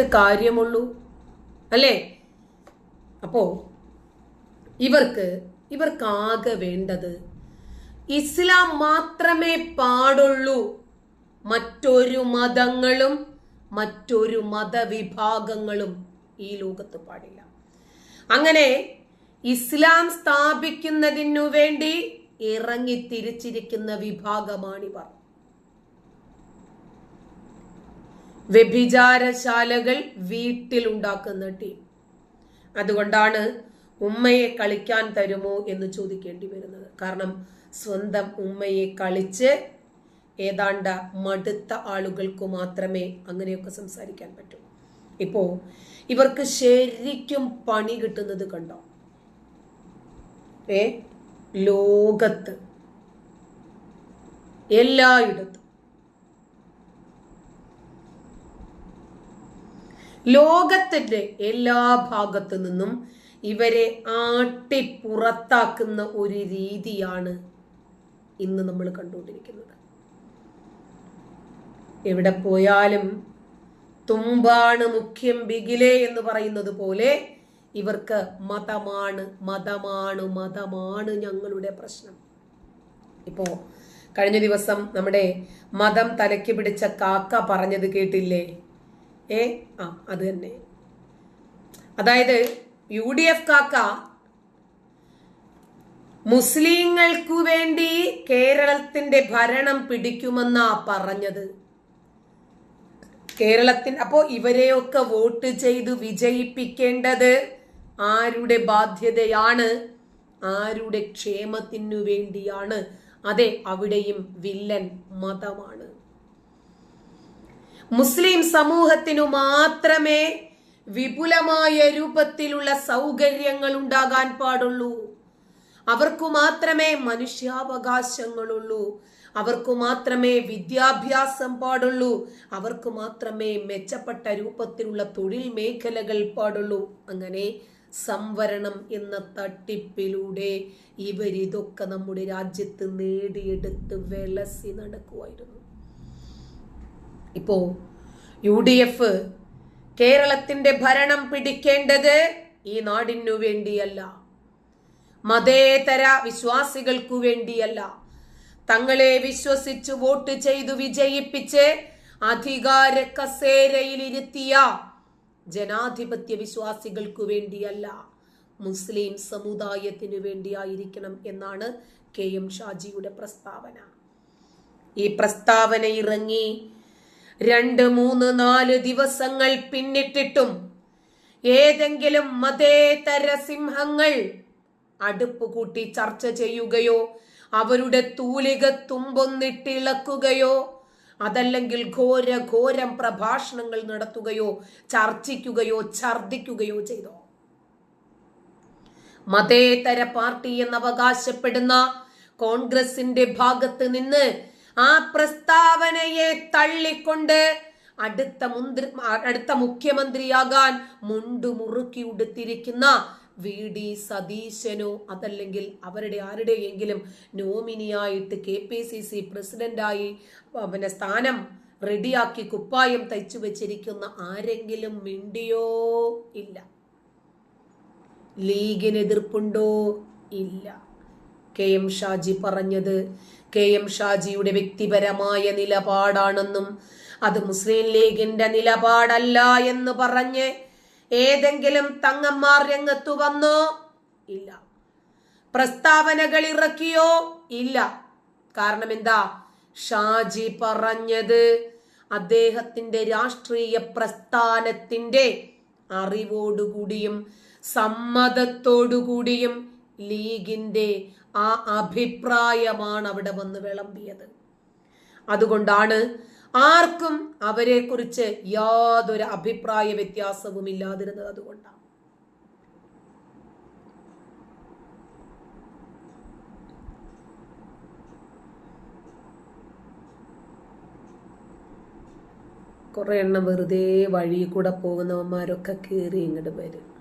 പഠിച്ചിട്ട് കാര്യമുള്ളൂ. അല്ലേ? അപ്പോ ഇവർക്ക് ഇവർക്കാകെ വേണ്ടത് ഇസ്ലാം മാത്രമേ പാടുള്ളൂ. മറ്റൊരു മതങ്ങളും മറ്റൊരു മതവിഭാഗങ്ങളും ഈ ലോകത്ത് പാടില്ല. അങ്ങനെ ഇസ്ലാം സ്ഥാപിക്കുന്നതിനു വേണ്ടി ഇറങ്ങി തിരിച്ചിരിക്കുന്ന വിഭാഗമാണിവർ. വ്യഭിചാരശാലകൾ വീട്ടിലുണ്ടാക്കുന്ന ടീം. അതുകൊണ്ടാണ് ഉമ്മയെ കളിക്കാൻ തരുമോ എന്ന് ചോദിക്കേണ്ടി വരുന്നത്. കാരണം സ്വന്തം ഉമ്മയെ കളിച്ച് ഏതാണ്ട് മടുത്ത ആളുകൾക്ക് മാത്രമേ അങ്ങനെയൊക്കെ സംസാരിക്കാൻ പറ്റൂ. ഇപ്പോ ഇവർക്ക് ശരിക്കും പണി കിട്ടുന്നത് കണ്ടോ? ഏ? ലോകത്ത് എല്ലായിടത്തും ലോകത്തിന്റെ എല്ലാ ഭാഗത്തു നിന്നും ഇവരെ ആട്ടി പുറത്താക്കുന്ന ഒരു രീതിയാണ് ഇന്ന് നമ്മൾ കണ്ടുകൊണ്ടിരിക്കുന്നത്. എവിടെ പോയാലും തുമ്പാണ് മുഖ്യം ബിഗിലെ എന്ന് പറയുന്നത് പോലെ ഇവർക്ക് മതമാണ് മതമാണ് മതമാണ് ഞങ്ങളുടെ പ്രശ്നം. ഇപ്പോ കഴിഞ്ഞ ദിവസം നമ്മുടെ മതം തലയ്ക്ക് പിടിച്ച കാക്ക പറഞ്ഞത് കേട്ടില്ലേ? ഏ? ആ അത് തന്നെ. അതായത് യു ഡി എഫ് കാക്ക മുസ്ലിങ്ങൾക്കു വേണ്ടി കേരളത്തിന്റെ ഭരണം പിടിക്കുമെന്നാ പറഞ്ഞത്. കേരളത്തിൻ അപ്പോ ഇവരെയൊക്കെ വോട്ട് ചെയ്ത് വിജയിപ്പിക്കേണ്ടത് ആരുടെ ബാധ്യതയാണ്? ആരുടെ ക്ഷേമത്തിനു വേണ്ടിയാണ്? അതെ അവിടെയും വില്ലൻ മതമാണ്. മുസ്ലിം സമൂഹത്തിനു മാത്രമേ വിപുലമായ രൂപത്തിലുള്ള സൗകര്യങ്ങൾ ഉണ്ടാകാൻ പാടുള്ളൂ. അവർക്കു മാത്രമേ മനുഷ്യാവകാശങ്ങളുള്ളൂ. അവർക്കു മാത്രമേ വിദ്യാഭ്യാസം പാടുള്ളൂ. അവർക്ക് മാത്രമേ മെച്ചപ്പെട്ട രൂപത്തിലുള്ള തൊഴിൽ മേഖലകൾ പാടുള്ളൂ. അങ്ങനെ സംവരണം എന്ന തട്ടിപ്പിലൂടെ ഇവരിതൊക്കെ നമ്മുടെ രാജ്യത്ത് നേടിയെടുത്ത് വെലസി നടക്കുമായിരുന്നു ഇപ്പോ യു ഡി എഫ് കേരളത്തിന്റെ ഭരണം പിടിക്കേണ്ടത് ഈ നാടിനു വേണ്ടിയല്ല. മതേതര വിശ്വാസികൾക്കു വേണ്ടിയല്ല. തങ്ങളെ വിശ്വസിച്ച് വോട്ട് ചെയ്തു വിജയിപ്പിച്ച് അധികാര കസേരയിലിരുത്തിയ ജനാധിപത്യ വിശ്വാസികൾക്കു വേണ്ടിയല്ല. മുസ്ലിം സമുദായത്തിനു വേണ്ടിയായിരിക്കണം എന്നാണ് കെ എം ഷാജിയുടെ പ്രസ്താവന. ഈ പ്രസ്താവന ഇറങ്ങി രണ്ട് മൂന്ന് നാല് ദിവസങ്ങൾ പിന്നിട്ടിട്ടും ഏതെങ്കിലും മതേതര സിംഹങ്ങൾ അടുപ്പ് കൂട്ടി ചർച്ച ചെയ്യുകയോ അവരുടെ തൂലിക തുമ്പൊന്നിട്ടിളക്കുകയോ അതല്ലെങ്കിൽ ഘോര ഘോരം പ്രഭാഷണങ്ങൾ നടത്തുകയോ ചർച്ചിക്കുകയോ ഛർദിക്കുകയോ ചെയ്തോ? മതേതര പാർട്ടി എന്ന് അവകാശപ്പെടുന്ന കോൺഗ്രസിന്റെ ഭാഗത്ത് നിന്ന് ആ പ്രസ്താവനയെ തള്ളിക്കൊണ്ട് അടുത്ത മുന്തി അടുത്ത മുഖ്യമന്ത്രിയാകാൻ മുണ്ടു മുറുക്കി ഉടുത്തിരിക്കുന്ന വി. ഡി. സതീശനോ അതല്ലെങ്കിൽ അവരുടെ ആരുടെയെങ്കിലും നോമിനിയായിട്ട് കെ. പി. സി. സി. പ്രസിഡന്റായി പിന്നെ സ്ഥാനം റെഡിയാക്കി കുപ്പായം തയ്ച്ചു വെച്ചിരിക്കുന്ന ആരെങ്കിലും മിണ്ടിയോ? ഇല്ല. ലീഗിന് എതിർപ്പുണ്ടോ ഇല്ല. കെ എം ഷാജി പറഞ്ഞത്. കെ എം ഷാജിയുടെ വ്യക്തിപരമായ നിലപാടാണെന്നും അത് മുസ്ലിം ലീഗിന്റെ നിലപാടല്ല എന്ന് പറഞ്ഞ് ഏതെങ്കിലും തങ്ങന്മാർ രംഗത്തു വന്നോ? ഇല്ല. പ്രസ്താവനകൾ ഇറക്കിയോ? ഇല്ല. കാരണം എന്താ? ഷാജി പറഞ്ഞത് അദ്ദേഹത്തിന്റെ രാഷ്ട്രീയ പ്രസ്ഥാനത്തിന്റെ അറിവോടുകൂടിയും സമ്മതത്തോടുകൂടിയും ലീഗിന്റെ ആ അഭിപ്രായമാണ് അവിടെ വന്ന് വിളമ്പിയത്. അതുകൊണ്ടാണ് ആർക്കും അവരെ കുറിച്ച് യാതൊരു അഭിപ്രായ വ്യത്യാസവും ഇല്ലാതിരുന്നത് അതുകൊണ്ടാണ്. കുറെ എണ്ണം വെറുതെ വഴി കൂടെ പോകുന്നവന്മാരൊക്കെ കയറി ഇങ്ങോട്ട് വരും.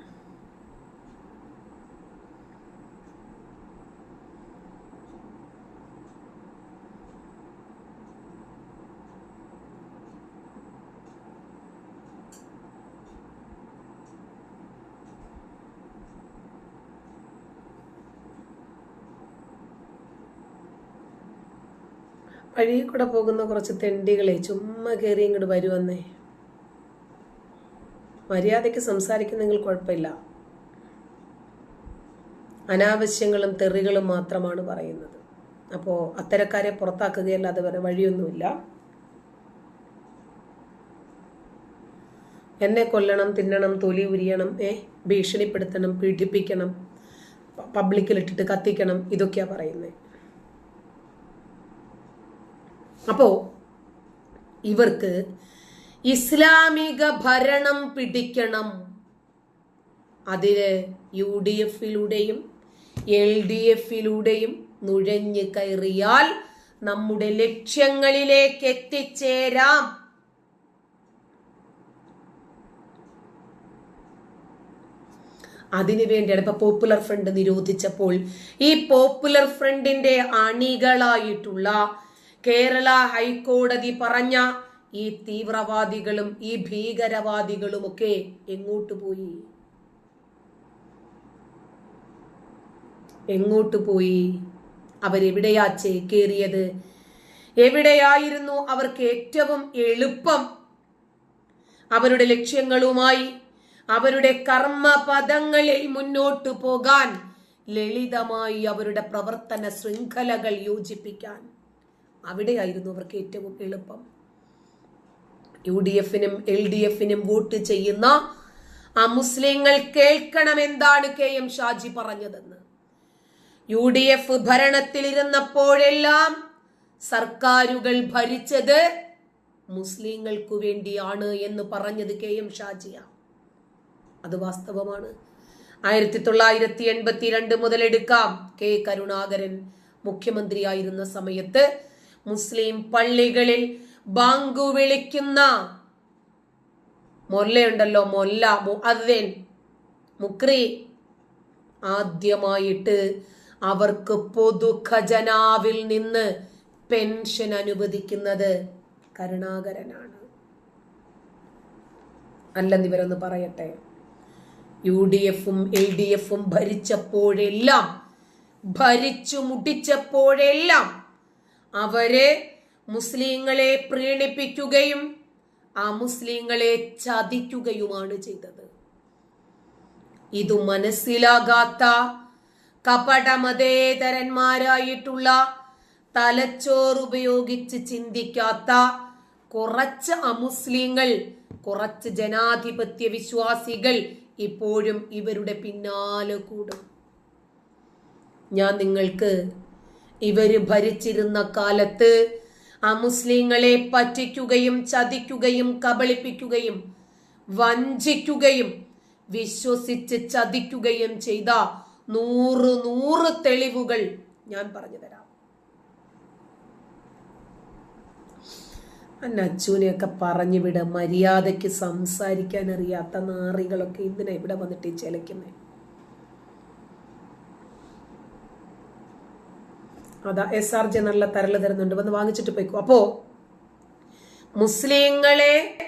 വഴി കൂടെ പോകുന്ന കുറച്ച് തെണ്ടികളെ ചുമ്മാ കയറി ഇങ്ങോട്ട് വരുവന്നേ. മര്യാദയ്ക്ക് സംസാരിക്കുന്നെങ്കിൽ കുഴപ്പമില്ല. അനാവശ്യങ്ങളും തെറികളും മാത്രമാണ് പറയുന്നത്. അപ്പോൾ അത്തരക്കാരെ പുറത്താക്കുകയല്ലാതെ വരെ വഴിയൊന്നുമില്ല. എന്നെ കൊല്ലണം തിന്നണം തൊലി ഉരിയണം ഏ ഭീഷണിപ്പെടുത്തണം പീഡിപ്പിക്കണം പബ്ലിക്കിലിട്ടിട്ട് കത്തിക്കണം ഇതൊക്കെയാണ് പറയുന്നത് അപ്പോ ഇവർക്ക് ഇസ്ലാമിക ഭരണം പിടിക്കണം. അതിൽ യു ഡി എഫിലൂടെയും എൽ ഡി എഫിലൂടെയും നുഴഞ്ഞു കയറിയാൽ നമ്മുടെ ലക്ഷ്യങ്ങളിലേക്ക് എത്തിച്ചേരാം. അതിനു വേണ്ടിയാണ് ഇപ്പൊ പോപ്പുലർ ഫ്രണ്ട് നിരോധിച്ചപ്പോൾ ഈ പോപ്പുലർ ഫ്രണ്ടിന്റെ അണികളായിട്ടുള്ള കേരള ഹൈക്കോടതി പറഞ്ഞ ഈ തീവ്രവാദികളും ഈ ഭീകരവാദികളും ഒക്കെ എങ്ങോട്ട് പോയി? എങ്ങോട്ട് പോയി? അവരെവിടെയാ ചേക്കേറിയത്? എവിടെയായിരുന്നു അവർക്ക് ഏറ്റവും എളുപ്പം? അവരുടെ ലക്ഷ്യങ്ങളുമായി അവരുടെ കർമ്മപദങ്ങളിൽ മുന്നോട്ടു പോകാൻ ലളിതമായി അവരുടെ പ്രവർത്തന ശൃംഖലകൾ യോജിപ്പിക്കാൻ. അവിടെയായിരുന്നു അവർക്ക് ഏറ്റവും എളുപ്പം. യു ഡി എഫിനും എൽ ഡി എഫിനും വോട്ട് ചെയ്യുന്ന ആ മുസ്ലിങ്ങൾ കേൾക്കണം എന്താണ് കെ എം ഷാജി പറഞ്ഞതെന്ന്. യു ഡി എഫ് ഭരണത്തിലിരുന്നപ്പോഴെല്ലാം സർക്കാരുകൾ ഭരിച്ചത് മുസ്ലിങ്ങൾക്കു വേണ്ടിയാണ് എന്ന് പറഞ്ഞത് കെ എം ഷാജിയ. അത് വാസ്തവമാണ്. ആയിരത്തി തൊള്ളായിരത്തി എൺപത്തി രണ്ട് മുതൽ എടുക്കാം കെ കരുണാകരൻ മുഖ്യമന്ത്രിയായിരുന്ന സമയത്ത് മുസ്ലിം പള്ളികളിൽ ബാങ്കു വിളിക്കുന്ന മൊല്ലയുണ്ടല്ലോ മൊല്ല മുഅദ്ദിൻ മുക്രി. ആദ്യമായിട്ട് അവർക്ക് പൊതു ഖജനാവിൽ നിന്ന് പെൻഷൻ അനുവദിക്കുന്നത് കരുണാകരനാണ്. അല്ലെന്ന് ഇവരൊന്ന് പറയട്ടെ. യു ഡി എഫും എൽ ഡി എഫും ഭരിച്ചപ്പോഴെല്ലാം ഭരിച്ചു മുട്ടിച്ചപ്പോഴെല്ലാം അവർ മുസ്ലിങ്ങളെ പ്രീണിപ്പിക്കുകയും ആ മുസ്ലിങ്ങളെ ചതിക്കുകയുമാണ് ചെയ്തത്. ഇതു മനസ്സിലാകാത്ത കപടമതേതരന്മാരായിട്ടുള്ള തലച്ചോറുപയോഗിച്ച് ചിന്തിക്കാത്ത കുറച്ച് അമുസ്ലിങ്ങൾ കുറച്ച് ജനാധിപത്യ വിശ്വാസികൾ ഇപ്പോഴും ഇവരുടെ പിന്നാലെ കൂടും. ഞാൻ നിങ്ങൾക്ക് ഇവർ ഭരിച്ചിരുന്ന കാലത്ത് ആ മുസ്ലിങ്ങളെ പറ്റിക്കുകയും ചതിക്കുകയും കബളിപ്പിക്കുകയും വഞ്ചിക്കുകയും വിശ്വസിച്ച് ചതിക്കുകയും ചെയ്ത നൂറ് നൂറ് തെളിവുകൾ ഞാൻ പറഞ്ഞു തരാം. നച്ചുവിനെയൊക്കെ പറഞ്ഞു വിട മര്യാദയ്ക്ക് സംസാരിക്കാൻ അറിയാത്ത നാറികളൊക്കെ എന്തിനാ ഇവിടെ വന്നിട്ട് ഈ അതാ എസ് ആർ ജെ തരൽ തരുന്നുണ്ട്. വന്ന് വാങ്ങിച്ചിട്ട് പോയിക്കോ. അപ്പോ മുസ്ലിങ്ങളെ